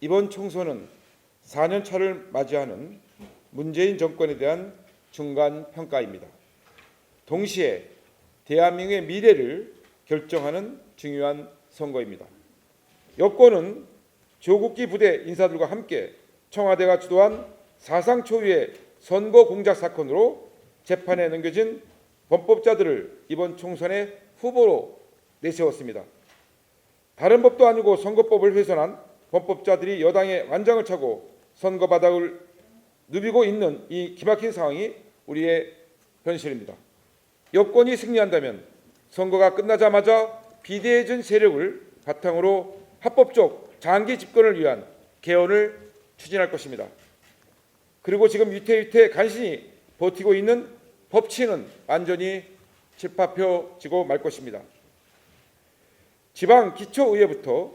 이번 총선은 4년 차를 맞이하는 문재인 정권에 대한 중간 평가입니다. 동시에 대한민국의 미래를 결정하는 중요한 선거입니다. 여권은 조국기 부대 인사들과 함께 청와대가 주도한 사상 초유의 선거 공작 사건으로 재판에 넘겨진 범법자들을 이번 총선의 후보로 내세웠습니다. 다른 법도 아니고 선거법을 훼손한 범법자들이 여당의 완장을 차고 선거 바닥을 누비고 있는 이 기막힌 상황이 우리의 현실입니다. 여권이 승리한다면 선거가 끝나자마자 비대해진 세력을 바탕으로 합법적 장기 집권을 위한 개헌을 추진할 것입니다. 그리고 지금 위태위태 간신히 버티고 있는 법치는 완전히 칠파펴지고 말 것입니다. 지방 기초의회부터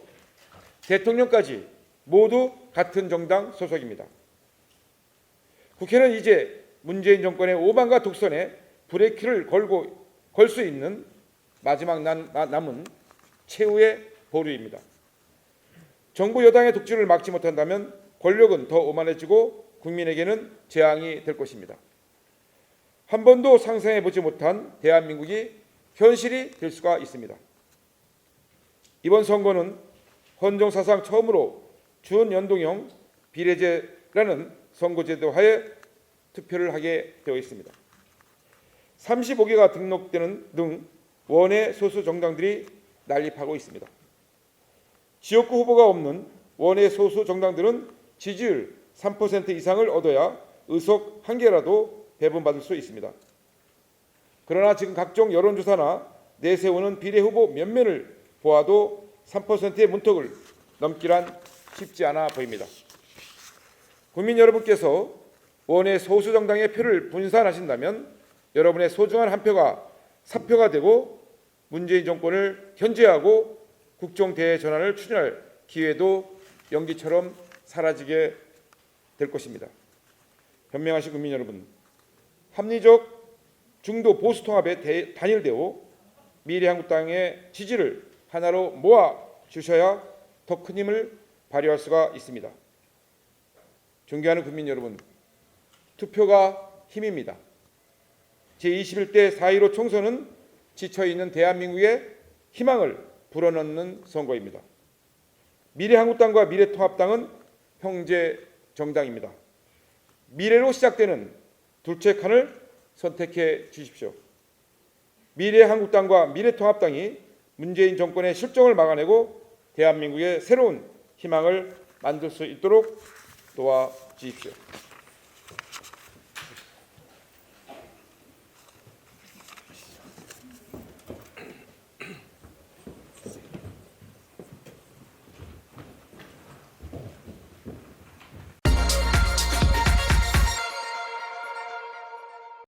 대통령까지 모두 같은 정당 소속입니다. 국회는 이제 문재인 정권의 오만과 독선에 브레이크를 걸고 걸 수 있는 마지막 남, 남은 최후의 보루입니다. 정부 여당의 독주를 막지 못한다면 권력은 더 오만해지고 국민에게는 재앙이 될 것입니다. 한 번도 상상해 보지 못한 대한민국이 현실이 될 수가 있습니다. 이번 선거는 헌정 사상 처음으로 준연동형 비례제라는 선거제도 하에 투표를 하게 되어 있습니다. 35개가 등록되는 등 원외 소수 정당들이 난립하고 있습니다. 지역구 후보가 없는 원외 소수 정당들은 지지율 3% 이상을 얻어야 의석 한 개라도 배분받을 수 있습니다. 그러나 지금 각종 여론조사나 내세우는 비례 후보 면면을 보아도 3%의 문턱을 넘기란 쉽지 않아 보입니다. 국민 여러분께서 원외 소수 정당의 표를 분산하신다면 여러분의 소중한 한 표가 사표가 되고 문재인 정권을 견제하고 국정 대외 전환을 추진할 기회도 연기처럼 사라지게 될 것입니다. 현명하신 국민 여러분, 합리적 중도 보수 통합에 대- 단일되어 미래한국당의 지지를 하나로 모아 주셔야 더 큰 힘을 발휘할 수가 있습니다. 존경하는 국민 여러분, 투표가 힘입니다. 제21대 4.15 총선은 지쳐있는 대한민국의 희망을 불어넣는 선거입니다. 미래한국당과 미래통합당은 형제 정당입니다. 미래로 시작되는 둘째 칸을 선택해 주십시오. 미래한국당과 미래통합당이 문재인 정권의 실정을 막아내고 대한민국의 새로운 희망을 만들 수 있도록 도와주십시오.